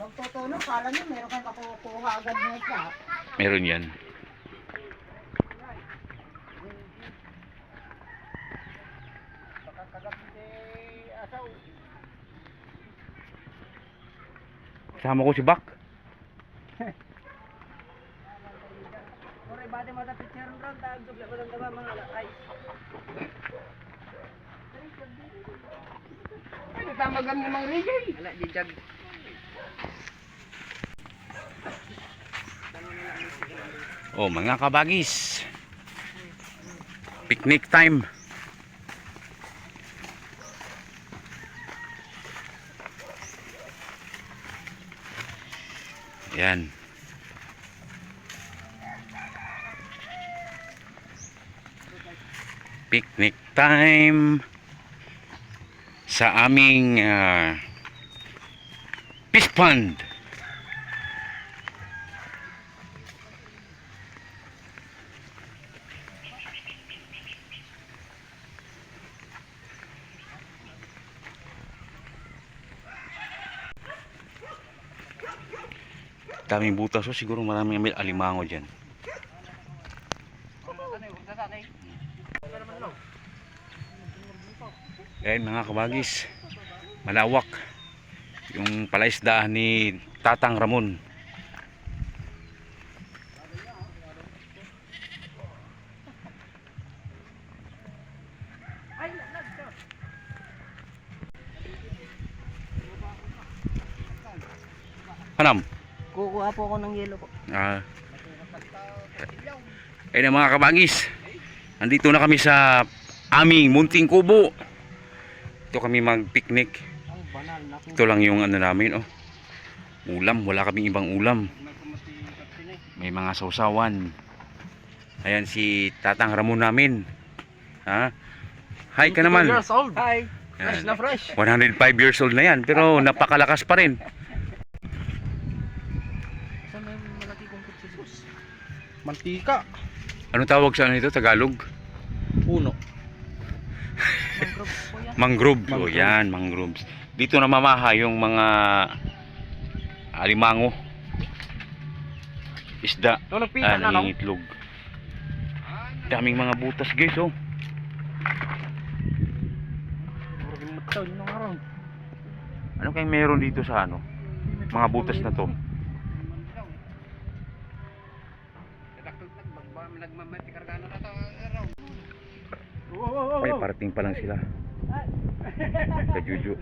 Magtutuno, kala nyo meron kayo makukuha agad mo sa. Meron yan. Kasama ko si Bak. Kore, bati mo ta picture ron, tag mo lang diba mga lakay. Ay, tamagan mo mang rigay. Ala, di jag. Oh, mga kabagis. Picnic time. Yan. Picnic time sa aming ah, pond. Daming butas so siguro maraming may alimango dyan. Ayan mga kabagis, malawak yung palaisdaan ni Tatang Ramon. Hanam. Kukuha po ako ng yelo po. Ah. Ayun na mga kabagis. Nandito na kami sa aming munting kubo. Ito kami mag-picnic. Ito lang yung ano namin, oh. Ulam, wala kaming ibang ulam. May mga sausawan. Ayan si Tatang Ramon namin. Ha? Hi ka naman. years old. Hi. Fresh na fresh. 105 years old na yan, pero napakalakas pa rin. Mantika. Ano tawag sa ano ito? Tagalog? Puno. Mangrove po yan. Mangrove. O Mangrove. yan, mangroves. Dito namamaha yung mga alimango. Isda. No, Ah, na nangingitlog. Daming mga butas guys, oh. Ano kayang meron dito sa ano? Mga butas na to. Ay, parating pa lang sila. Kajuju.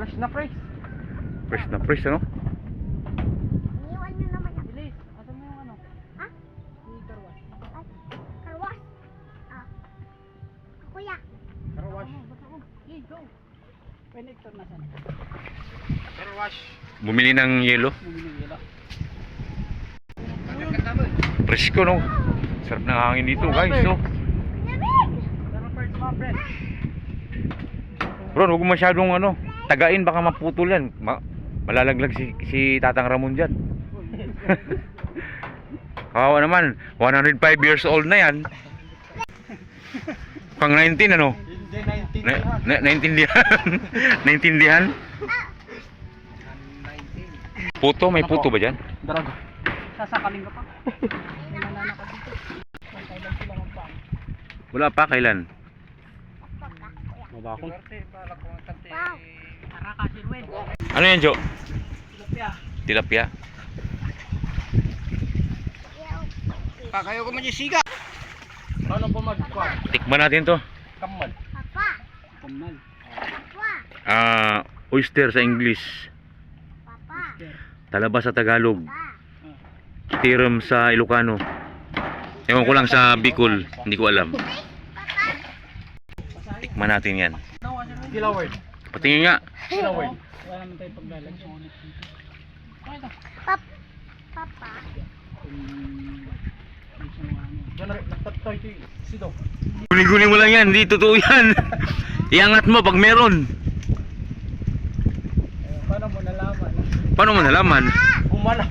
Fresh na fresh. Fresh na fresh, ano? Iniwan nyo naman ako. Bilis. Asan mo yung ano? Ha? Yung karwas. Karwas. Ah. Kuya. Carwash. Okay, go. Connector na sana. Carwash. Bumili ng yelo. Bumili ng yelo. Presko, no? Sarap ng hangin dito, guys, no? Bro, huwag masyadong ano, tagain baka maputol yan. Ma malalaglag si, si Tatang Ramon dyan. Kawawa naman, 105 years old na yan. Pang 19 ano? Hindi 19 Na, naintindihan? naintindihan? Puto, may puto ba dyan? Darago. Sasakalin ka pa. Wala pa, kailan? Mabakon. Wow. Tara ka, Sirwen. Ano yan, Jo? Tilapia. Tilapia? Kakayo ko man yung siga. Ano po magkwan? Tikman natin to. Kamal. Papa. Kamal. Papa. Ah, oyster sa English. Papa. Talaba sa Tagalog. Tiram sa Ilocano. Ewan ko lang sa Bicol, hindi ko alam. Tikman natin yan. Kilaward. Patingin nga. Kilaward. Wala naman tayo paglalag. Okay na. Pap. Papa. Guli-guli mo lang yan, hindi totoo yan. Iangat mo pag meron. Paano mo nalaman? Paano mo nalaman? Bumala.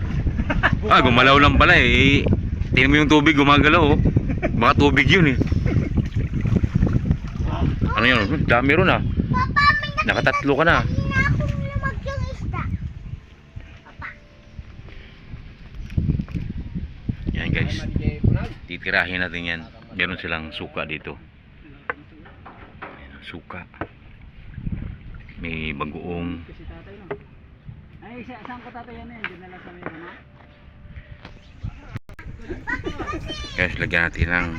Ah, gumalaw lang pala eh. Tingnan mo yung tubig, gumagalaw oh. Baka tubig yun eh. Ano yun? Dami ron ah. Papa, Nakatatlo ka na. Yan guys. Titirahin natin yan. Meron silang suka dito. Suka. May bagoong. Ay, sa saan ko tatay yan yan? Diyan na lang sa may ano? Guys, lagyan natin ng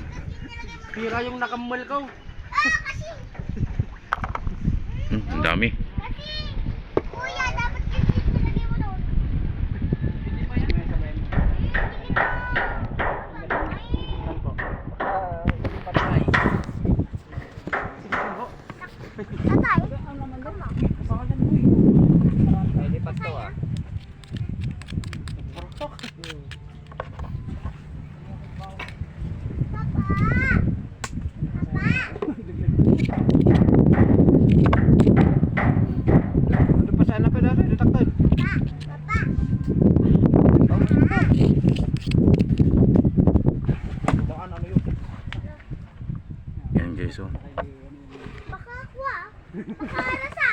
Pira yung nakamal ko. Ang dami. Kasi, kuya, dapat kasi nilagay mo doon. Hindi pa yan. Patay. Tatay. Ang naman doon. Kama. Kapangalan mo eh. Ay, lipat to ah. Papa. Papa. Ano pa sana pa dito? Detaktan. Papa. Baka ano yun? Oh. Baka ako ah. Baka alasa.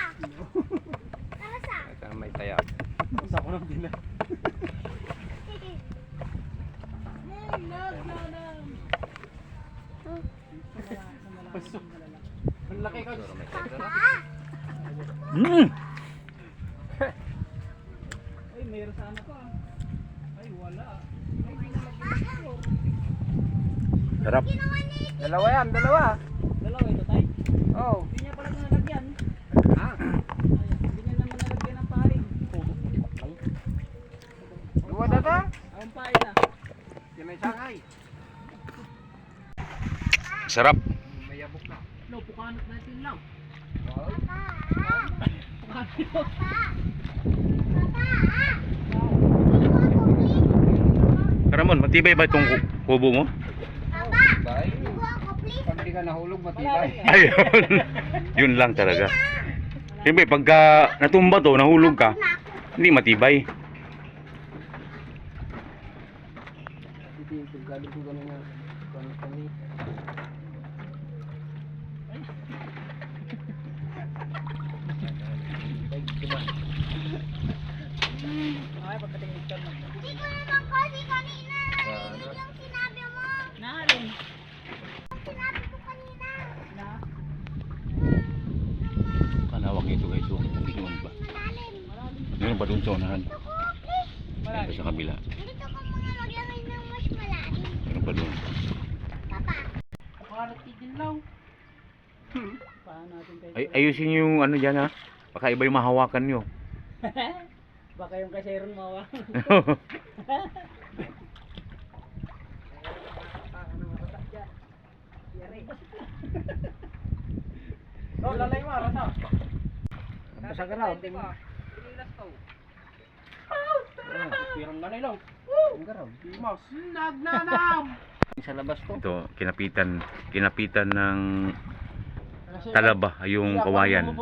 Alasa. Ito may taya. Sa ko lang din na. Ang laki ko. Mm. Ay, mayroon sana pa. Ay, wala. Sarap. Dalawa yan, dalawa. Dalawa ito tay. Oh. Hindi niya pala nalagyan. Ha? Ay, Hindi niya naman nalagyan ng paring. Dua na ta? Ang paring na. Yan may sangay. Sarap. May yabok na. No, pukanot natin lang. Oh. Papa. Pukanot. Ramon, matibay ba itong ku- kubo mo? Papa. Bye. Kuha ko, please. Pag di ka nahulog, matibay. Ayun. Yun lang talaga. Siyempre, pagka natumba to, nahulog ka, hindi matibay. Ay, pagkatingin ka na. Hindi ko naman kasi kanina. Ano? Yung sinabi mo. Nahalin. Yung sinabi ko kanina. Na. Kalawak nito guys, oh. Hindi naman ba? Malalim. Pa dun sa unahan. Pa sa kabila. Gusto ko mga maglagay ng mas malalim. Pa dun. Papa. Pukanot din lang. Paano natin kayo? Ay, ayusin yung ano dyan ha. Baka iba yung mahawakan nyo. Baka yung kasero mawa. Oh, lalay mo, rasa. Basa ka raw. Pirang ganay lang. Ang garaw. Mas. Nagnanam. Sa labas to. Ito, kinapitan, kinapitan ng talaba yung kawayan.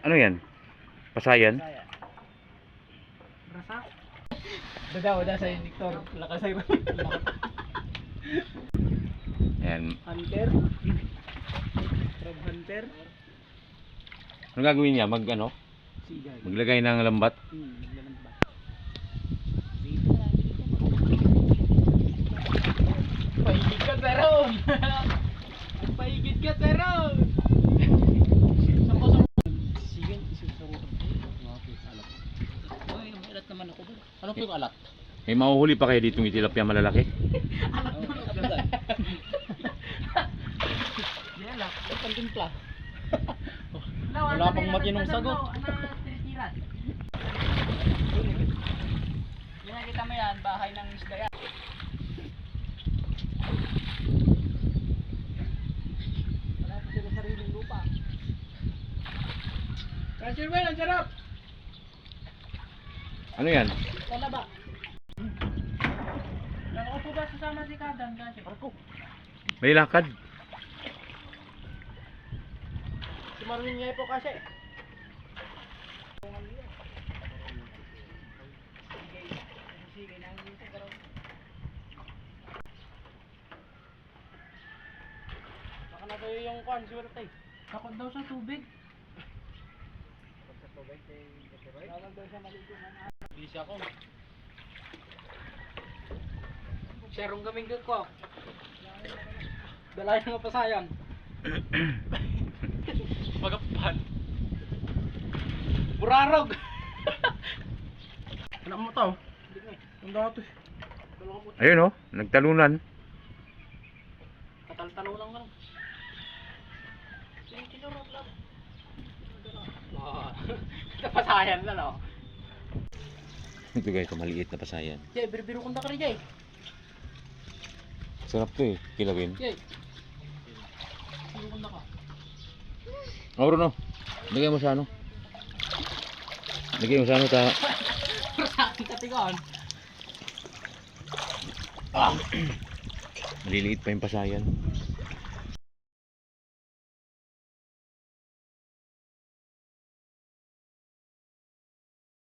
Ano yan? Pasayan? Rasa? Dada, wala sa Victor. Lakas ay Ayan. Hunter. Crab hunter. Ano gagawin niya? Mag ano? Maglagay ng lambat? Hmm, ba? Paigid ka teron! Paigid ka teron! Alat. Alat. Ano po yung alat? Eh, mahuhuli pa kayo ditong itilapia malalaki? Alat mo ka Di alat, ang timpla. Wala pang matinong sagot. Hindi nakita mo yan, bahay ng isda yan. Wala pa sila sariling lupa. Kasi well, ang sarap! Ano yan? Wala ba? Nakaupo ba sasama si? Marco. May lakad. marunong niya po kasi. Sige. Baka na tayo yung kwan, swerte. Takot daw sa tubig. Takot sa tubig kay Kaseroy. Takot daw siya maliguan. Bisa ko. Serong kaming ko. Dalayan nga pa pasayan. Magapan. Burarog. Anak mo tao. Ang dati. Ayun oh, nagtalunan. Katal-talo lang lang. Sige, kinurot lang. Napasayan na no. Ito guys, maliit na pasayan. Jay, birbiro kong dakari Jay. Sarap to eh, kilawin. Jay. Birbiro kong daka. Oh, Bruno. Lagay mo sa ano? Lagay mo sa ano ta. Akin katigaan. Maliliit pa yung pasayan.